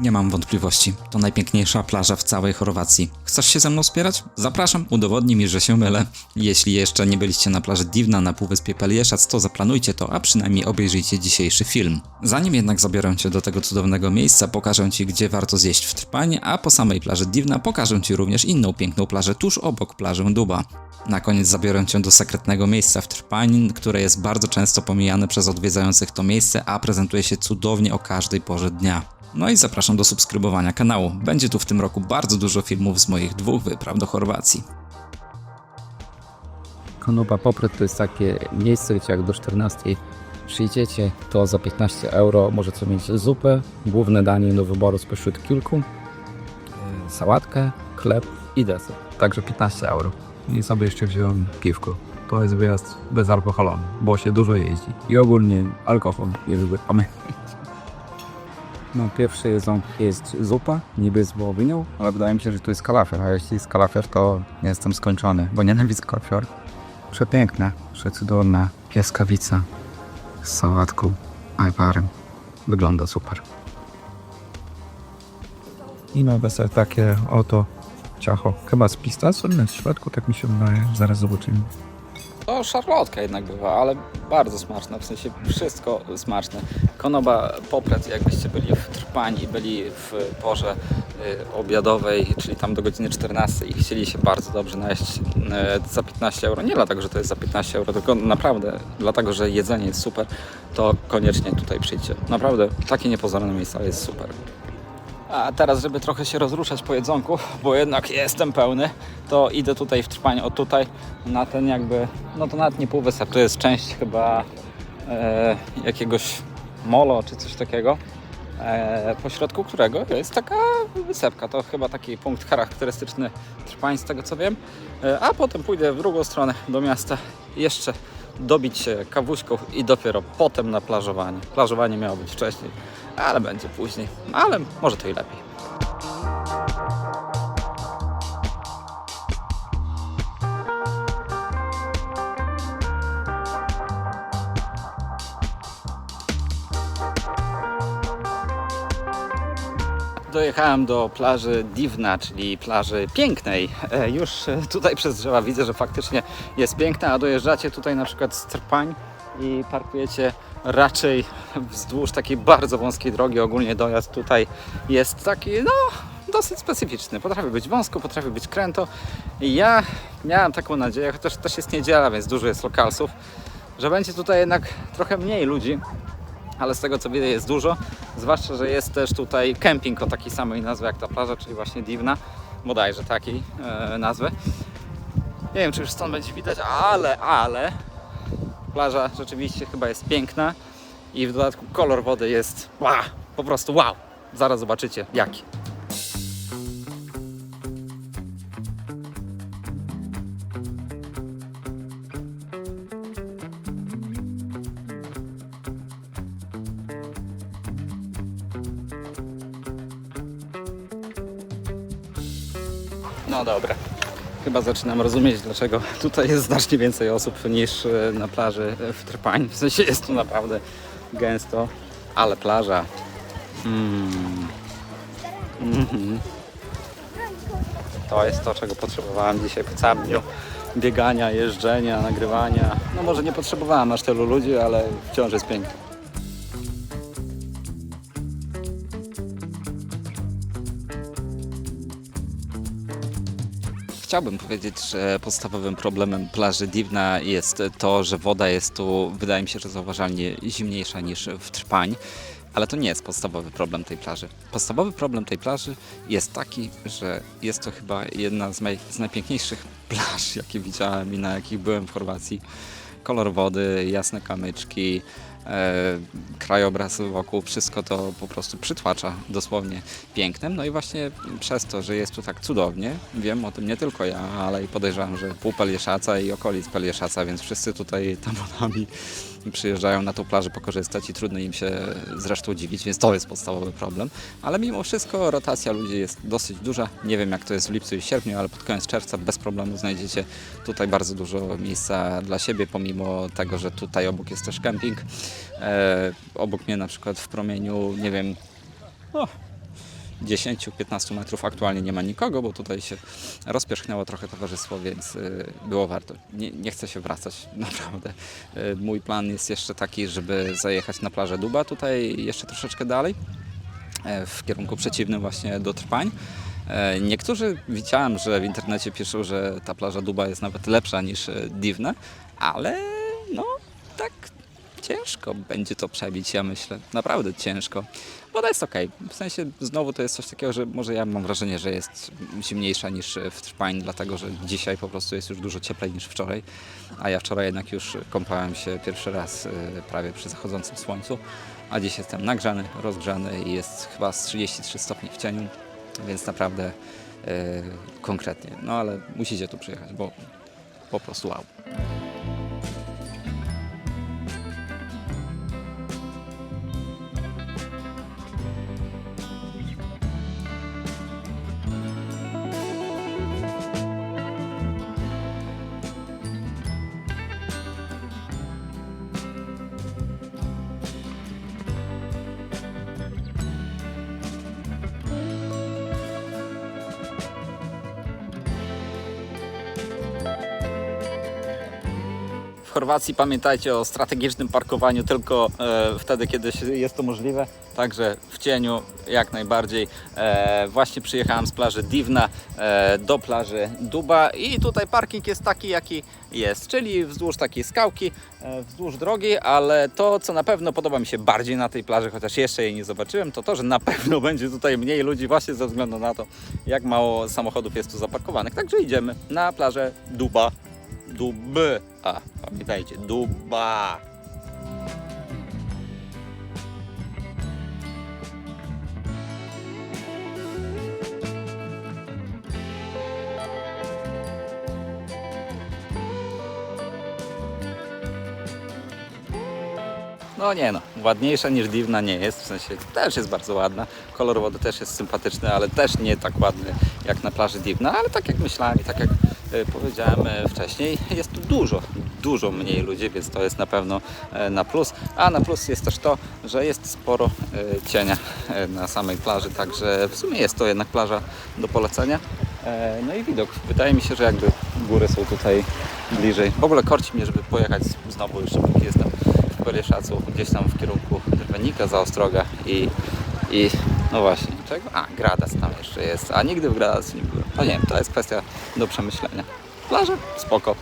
Nie mam wątpliwości, to najpiękniejsza plaża w całej Chorwacji. Chcesz się ze mną wspierać? Zapraszam, udowodnij mi, że się mylę. Jeśli jeszcze nie byliście na plaży Divna na Półwyspie Pelieszac, to zaplanujcie to, a przynajmniej obejrzyjcie dzisiejszy film. Zanim jednak zabiorę Cię do tego cudownego miejsca, pokażę Ci, gdzie warto zjeść w Trpanie, a po samej plaży Divna pokażę Ci również inną piękną plażę tuż obok plaży Duba. Na koniec zabiorę Cię do sekretnego miejsca w Trpanin, które jest bardzo często pomijane przez odwiedzających to miejsce, a prezentuje się cudownie o każdej porze dnia. No i zapraszam do subskrybowania kanału. Będzie tu w tym roku bardzo dużo filmów z moich dwóch wypraw do Chorwacji. Konoba Popryt to jest takie miejsce, gdzie jak do 14 przyjdziecie, to za 15 euro możecie mieć zupę, główne danie do wyboru spośród kilku, e, sałatkę, chleb i deser. Także 15 euro. I sobie jeszcze wziąłem piwko. To jest wyjazd bezalkoholowy, bo się dużo jeździ. I ogólnie alkohol nie wybieramy. No, pierwsze jedzonko jest zupa, niby z wołowiną, ale wydaje mi się, że to jest kalafior, a jeśli jest kalafior, to jestem skończony, bo nienawidzę kalafior. Przepiękne, przecudowna pieskawica z sałatką, ajwarem. Wygląda super. I na deser takie oto ciacho. Chyba z pistacją na środku, tak mi się wydaje. Zaraz zobaczymy. To szarlotka jednak bywa, ale bardzo smaczna, w sensie wszystko smaczne. Konoba popret, jakbyście byli w Trpań i byli w porze y, obiadowej, czyli tam do godziny 14 i chcieli się bardzo dobrze najeść y, za 15 euro, nie dlatego, że to jest za 15 euro, tylko naprawdę dlatego, że jedzenie jest super, to koniecznie tutaj przyjdźcie. Naprawdę, takie niepozorne miejsce, ale jest super. A teraz, żeby trochę się rozruszać po jedzonku, bo jednak jestem pełny, to idę tutaj w trwanie, o tutaj, na ten jakby, no to nawet nie półwysep, to jest część chyba e, jakiegoś molo czy coś takiego, e, pośrodku którego jest taka wysepka. To chyba taki punkt charakterystyczny Trpań, z tego co wiem. E, a potem pójdę w drugą stronę do miasta, jeszcze dobić się kawuśką i dopiero potem na plażowanie. Plażowanie miało być wcześniej, ale będzie później. Ale może to i lepiej. Dojechałem do plaży Divna, czyli plaży pięknej. E, Już e, tutaj przez drzewa widzę, że faktycznie jest piękna, a dojeżdżacie tutaj na przykład z Trpań i parkujecie raczej wzdłuż takiej bardzo wąskiej drogi. Ogólnie dojazd tutaj jest taki, no, dosyć specyficzny. Potrafi być wąsko, potrafi być kręto. I ja miałem taką nadzieję, chociaż też jest niedziela, więc dużo jest lokalsów, że będzie tutaj jednak trochę mniej ludzi, ale z tego co widzę jest dużo, zwłaszcza, że jest też tutaj kemping o takiej samej nazwie jak ta plaża, czyli właśnie Divna, bodajże takiej e, nazwy. Nie wiem, czy już stąd będzie widać, ale, ale plaża rzeczywiście chyba jest piękna i w dodatku kolor wody jest wow, po prostu wow. Zaraz zobaczycie jaki. No dobra. Chyba zaczynam rozumieć, dlaczego tutaj jest znacznie więcej osób niż e, na plaży w Trpań. W sensie jest tu naprawdę gęsto, ale plaża. Mm. Mhm. To jest to, czego potrzebowałem dzisiaj po całym dniu biegania, jeżdżenia, nagrywania. No może nie potrzebowałem aż tylu ludzi, ale wciąż jest pięknie. Chciałbym powiedzieć, że podstawowym problemem plaży Divna jest to, że woda jest tu, wydaje mi się, że zauważalnie zimniejsza niż w Trpań, ale to nie jest podstawowy problem tej plaży. Podstawowy problem tej plaży jest taki, że jest to chyba jedna z, z najpiękniejszych plaż, jakie widziałem i na jakich byłem w Chorwacji. Kolor wody, jasne kamyczki, krajobraz wokół, wszystko to po prostu przytłacza dosłownie pięknem. No i właśnie przez to, że jest tu tak cudownie, wiem o tym nie tylko ja, ale i podejrzewam, że pół Pelieszaca i okolic Pelieszaca, więc wszyscy tutaj tabunami przyjeżdżają na tą plażę pokorzystać i trudno im się zresztą dziwić, więc to jest podstawowy problem. Ale mimo wszystko rotacja ludzi jest dosyć duża. Nie wiem jak to jest w lipcu i sierpniu, ale pod koniec czerwca bez problemu znajdziecie tutaj bardzo dużo miejsca dla siebie, pomimo tego, że tutaj obok jest też kemping. E, obok mnie na przykład w promieniu, nie wiem, o, 10-15 metrów aktualnie nie ma nikogo, bo tutaj się rozpierzchnęło trochę towarzystwo, więc y, było warto. Nie, nie chcę się wracać, naprawdę. Y, Mój plan jest jeszcze taki, żeby zajechać na plażę Duba, tutaj jeszcze troszeczkę dalej, e, w kierunku przeciwnym właśnie do Trpań. E, Niektórzy widziałem, że w internecie piszą, że ta plaża Duba jest nawet lepsza niż e, Divne, ale no tak ciężko będzie to przebić, ja myślę. Naprawdę ciężko. Woda jest ok. W sensie znowu to jest coś takiego, że może ja mam wrażenie, że jest zimniejsza niż w Trpań, dlatego że dzisiaj po prostu jest już dużo cieplej niż wczoraj. A ja wczoraj jednak już kąpałem się pierwszy raz e, prawie przy zachodzącym słońcu, a dziś jestem nagrzany, rozgrzany i jest chyba z 33 stopni w cieniu, więc naprawdę e, konkretnie. No ale musicie tu przyjechać, bo po prostu wow. Chorwacji pamiętajcie o strategicznym parkowaniu tylko e, wtedy, kiedy jest to możliwe. Także w cieniu jak najbardziej. E, właśnie przyjechałem z plaży Divna e, do plaży Duba i tutaj parking jest taki, jaki jest, czyli wzdłuż takiej skałki, e, wzdłuż drogi, ale to, co na pewno podoba mi się bardziej na tej plaży, chociaż jeszcze jej nie zobaczyłem, to to, że na pewno będzie tutaj mniej ludzi właśnie ze względu na to, jak mało samochodów jest tu zaparkowanych. Także idziemy na plażę Duba. Duby. A, pamiętajcie, duba. No nie no, ładniejsza niż Divna nie jest, w sensie też jest bardzo ładna, kolor wody też jest sympatyczny, ale też nie tak ładny jak na plaży Divna, ale tak jak myślałem i tak jak powiedziałem e, wcześniej, jest tu dużo, dużo mniej ludzi, więc to jest na pewno e, na plus, a na plus jest też to, że jest sporo e, cienia e, na samej plaży, także w sumie jest to jednak plaża do polecenia. E, No i widok, wydaje mi się, że jakby góry są tutaj bliżej. W ogóle korci mnie, żeby pojechać znowu jeszcze póki jestem w Kolieszacu, gdzieś tam w kierunku Drwenika za Ostroga i, i no właśnie, czego? A, Gradac tam jeszcze jest, a nigdy w Gradac nie byłem. No nie wiem, to jest kwestia do przemyślenia. Plaże? Spoko.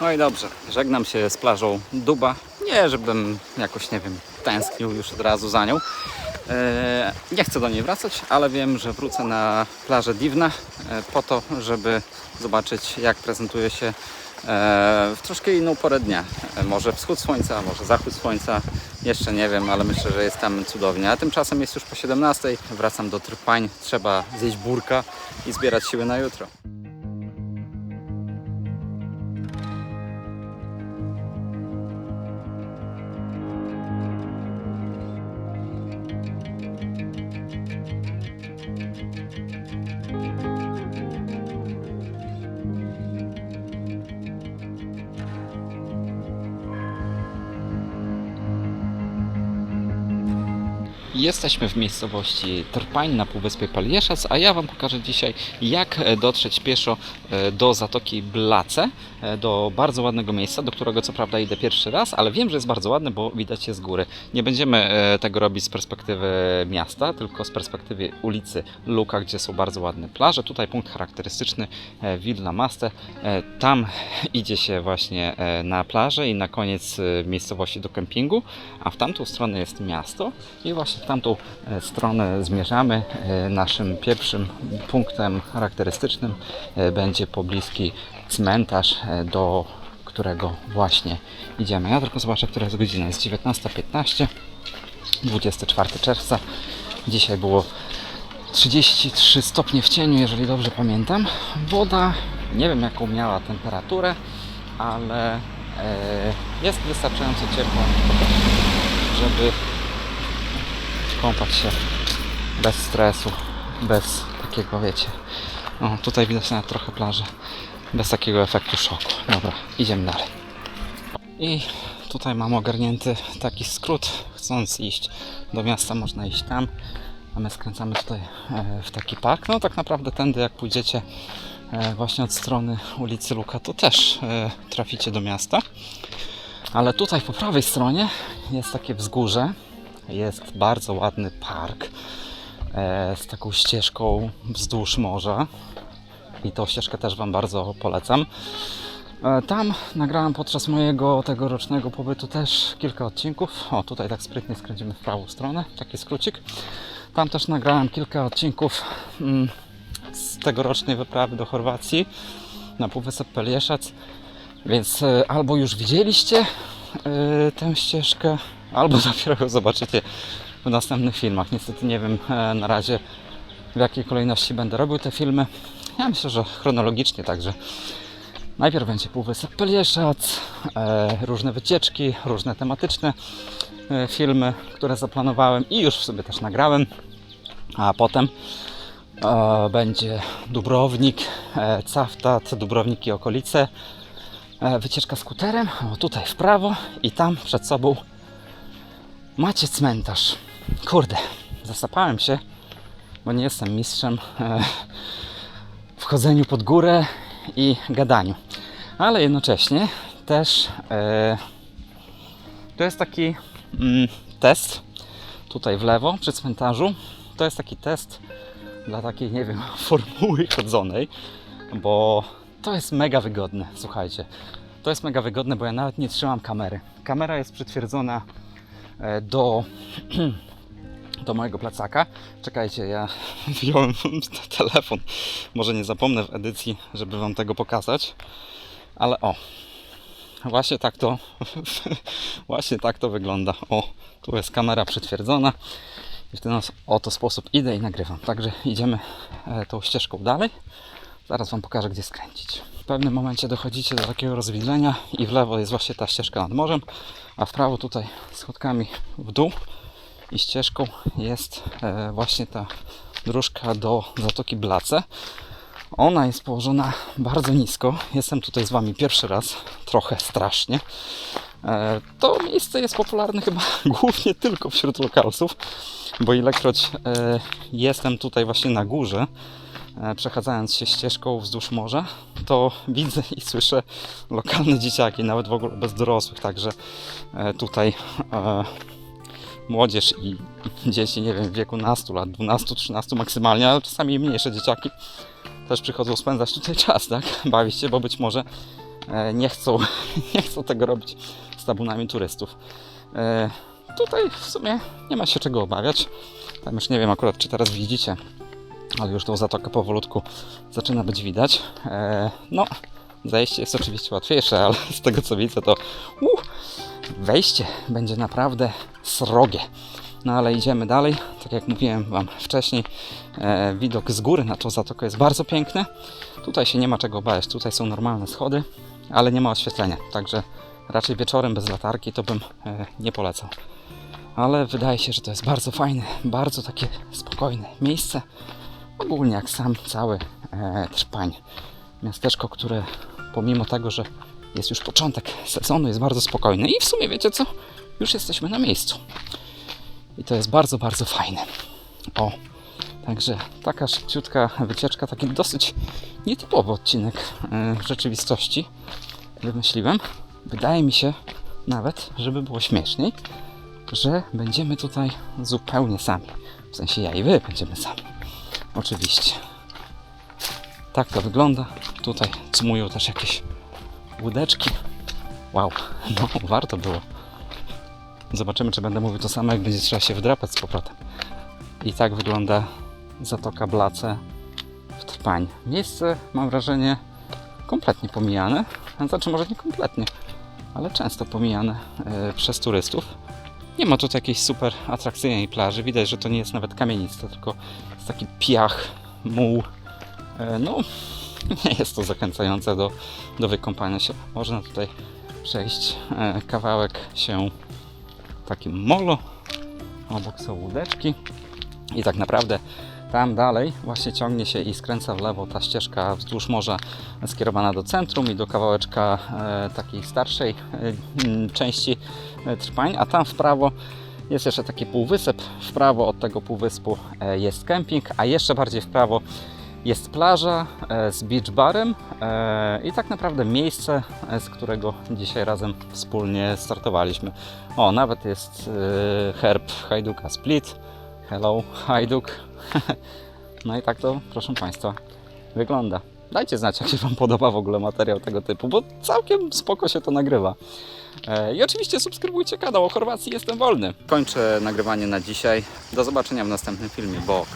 No i dobrze, żegnam się z plażą Duba. Nie, żebym jakoś, nie wiem, tęsknił już od razu za nią. E, nie chcę do niej wracać, ale wiem, że wrócę na plażę Divna e, po to, żeby zobaczyć, jak prezentuje się e, w troszkę inną porę dnia. Może wschód słońca, może zachód słońca. Jeszcze nie wiem, ale myślę, że jest tam cudownie. A tymczasem jest już po 17. Wracam do Trpań. Trzeba zjeść burka i zbierać siły na jutro. Jesteśmy w miejscowości Trpań na Półwyspie Palieszac, a ja Wam pokażę dzisiaj, jak e, dotrzeć pieszo e, do Zatoki Blace, e, do bardzo ładnego miejsca, do którego co prawda idę pierwszy raz, ale wiem, że jest bardzo ładne, bo widać je z góry. Nie będziemy tego robić z perspektywy miasta, tylko z perspektywy ulicy Luka, gdzie są bardzo ładne plaże. Tutaj punkt charakterystyczny Villa Maste. Tam idzie się właśnie na plażę i na koniec miejscowości do kempingu, a w tamtą stronę jest miasto i właśnie w tamtą e, stronę zmierzamy. E, Naszym pierwszym punktem charakterystycznym e, będzie pobliski cmentarz, do którego właśnie idziemy. Ja tylko zobaczę, która jest godzina. Jest 19.15, 24 czerwca. Dzisiaj było 33 stopnie w cieniu, jeżeli dobrze pamiętam. Woda, nie wiem jaką miała temperaturę, ale jest wystarczająco ciepła, żeby kąpać się bez stresu, bez takiego, wiecie, o, tutaj widać nawet trochę plaży, bez takiego efektu szoku. Dobra, idziemy dalej. I tutaj mam ogarnięty taki skrót, chcąc iść do miasta można iść tam, a my skręcamy tutaj e, w taki park. No tak naprawdę tędy jak pójdziecie e, właśnie od strony ulicy Luka, to też e, traficie do miasta. Ale tutaj po prawej stronie jest takie wzgórze, jest bardzo ładny park e, z taką ścieżką wzdłuż morza i tą ścieżkę też Wam bardzo polecam. E, Tam nagrałem podczas mojego tegorocznego pobytu też kilka odcinków. O, tutaj tak sprytnie skręcimy w prawą stronę, taki skrócik. Tam też nagrałem kilka odcinków mm, z tegorocznej wyprawy do Chorwacji na Półwysep Pelieszac. Więc e, albo już widzieliście tę ścieżkę, albo dopiero ją zobaczycie w następnych filmach. Niestety nie wiem e, na razie w jakiej kolejności będę robił te filmy. Ja myślę, że chronologicznie także. Najpierw będzie Półwysep Pelieszac, e, różne wycieczki, różne tematyczne e, filmy, które zaplanowałem i już sobie też nagrałem. A potem będzie Dubrownik, Caftat, Dubrownik i okolice. Wycieczka skuterem, tutaj w prawo i tam przed sobą macie cmentarz. Kurde, zasapałem się, bo nie jestem mistrzem e, w chodzeniu pod górę i gadaniu. Ale jednocześnie też e, to jest taki mm, test tutaj w lewo przy cmentarzu. To jest taki test dla takiej, nie wiem, formuły chodzonej, bo to jest mega wygodne. Słuchajcie, to jest mega wygodne, bo ja nawet nie trzymam kamery. Kamera jest przytwierdzona do do mojego plecaka. Czekajcie, ja wziąłem telefon. Może nie zapomnę w edycji, żeby Wam tego pokazać. Ale o, właśnie tak to właśnie tak to wygląda. O, tu jest kamera przytwierdzona. I w ten oto sposób idę i nagrywam. Także idziemy e, tą ścieżką dalej. Zaraz Wam pokażę, gdzie skręcić. Pewnym momencie dochodzicie do takiego rozwidlenia i w lewo jest właśnie ta ścieżka nad morzem, a w prawo tutaj schodkami w dół i ścieżką jest e, właśnie ta dróżka do Zatoki Blace. Ona jest położona bardzo nisko. Jestem tutaj z Wami pierwszy raz, trochę strasznie. E, To miejsce jest popularne chyba głównie tylko wśród lokalsów, bo ilekroć e, jestem tutaj właśnie na górze, przechadzając się ścieżką wzdłuż morza, to widzę i słyszę lokalne dzieciaki, nawet w ogóle bez dorosłych, także e, tutaj e, młodzież i dzieci, nie wiem, w wieku nastu lat, 12-13 maksymalnie, ale czasami mniejsze dzieciaki też przychodzą spędzać tutaj czas, tak? Bawić się, bo być może e, nie chcą, nie chcą tego robić z tabunami turystów. E, tutaj w sumie nie ma się czego obawiać. Tam już nie wiem akurat, czy teraz widzicie, ale już tą zatokę powolutku zaczyna być widać. E, no, zejście jest oczywiście łatwiejsze, ale z tego co widzę, to uh, wejście będzie naprawdę srogie. No ale idziemy dalej. Tak jak mówiłem Wam wcześniej, e, widok z góry na tą zatokę jest bardzo piękny. Tutaj się nie ma czego bać, tutaj są normalne schody, ale nie ma oświetlenia, także raczej wieczorem bez latarki to bym e, nie polecał. Ale wydaje się, że to jest bardzo fajne, bardzo takie spokojne miejsce. Ogólnie jak sam cały e, Trpań. Miasteczko, które pomimo tego, że jest już początek sezonu, jest bardzo spokojne. I w sumie wiecie co? Już jesteśmy na miejscu. I to jest bardzo, bardzo fajne. O, także taka szybciutka wycieczka, taki dosyć nietypowy odcinek e, w rzeczywistości wymyśliłem. Wydaje mi się nawet, żeby było śmieszniej, że będziemy tutaj zupełnie sami. W sensie ja i wy będziemy sami. Oczywiście. Tak to wygląda. Tutaj cumują też jakieś łódeczki. Wow, no warto było. Zobaczymy, czy będę mówił to samo, jak będzie trzeba się wdrapać z powrotem. I tak wygląda Zatoka Blace w Trpań. Miejsce, mam wrażenie, kompletnie pomijane. Znaczy, może nie kompletnie, ale często pomijane e, przez turystów. Nie ma tutaj jakiejś super atrakcyjnej plaży. Widać, że to nie jest nawet kamienica, tylko jest taki piach, muł. E, no, nie jest to zachęcające do, do wykąpania się. Można tutaj przejść e, kawałek się takim molo. Obok są łódeczki. I tak naprawdę tam dalej właśnie ciągnie się i skręca w lewo ta ścieżka wzdłuż morza skierowana do centrum i do kawałeczka e, takiej starszej e, m, części e, Trpań, a tam w prawo jest jeszcze taki półwysep. W prawo od tego półwyspu jest kemping, a jeszcze bardziej w prawo jest plaża z beach barem i tak naprawdę miejsce, z którego dzisiaj razem wspólnie startowaliśmy. O, nawet jest herb Hajduka Split. Hello, Hajduk. No i tak to, proszę Państwa, wygląda. Dajcie znać, jak się Wam podoba w ogóle materiał tego typu, bo całkiem spoko się to nagrywa. E, I oczywiście subskrybujcie kanał, o Chorwacji jestem wolny. Kończę nagrywanie na dzisiaj. Do zobaczenia w następnym filmie, bo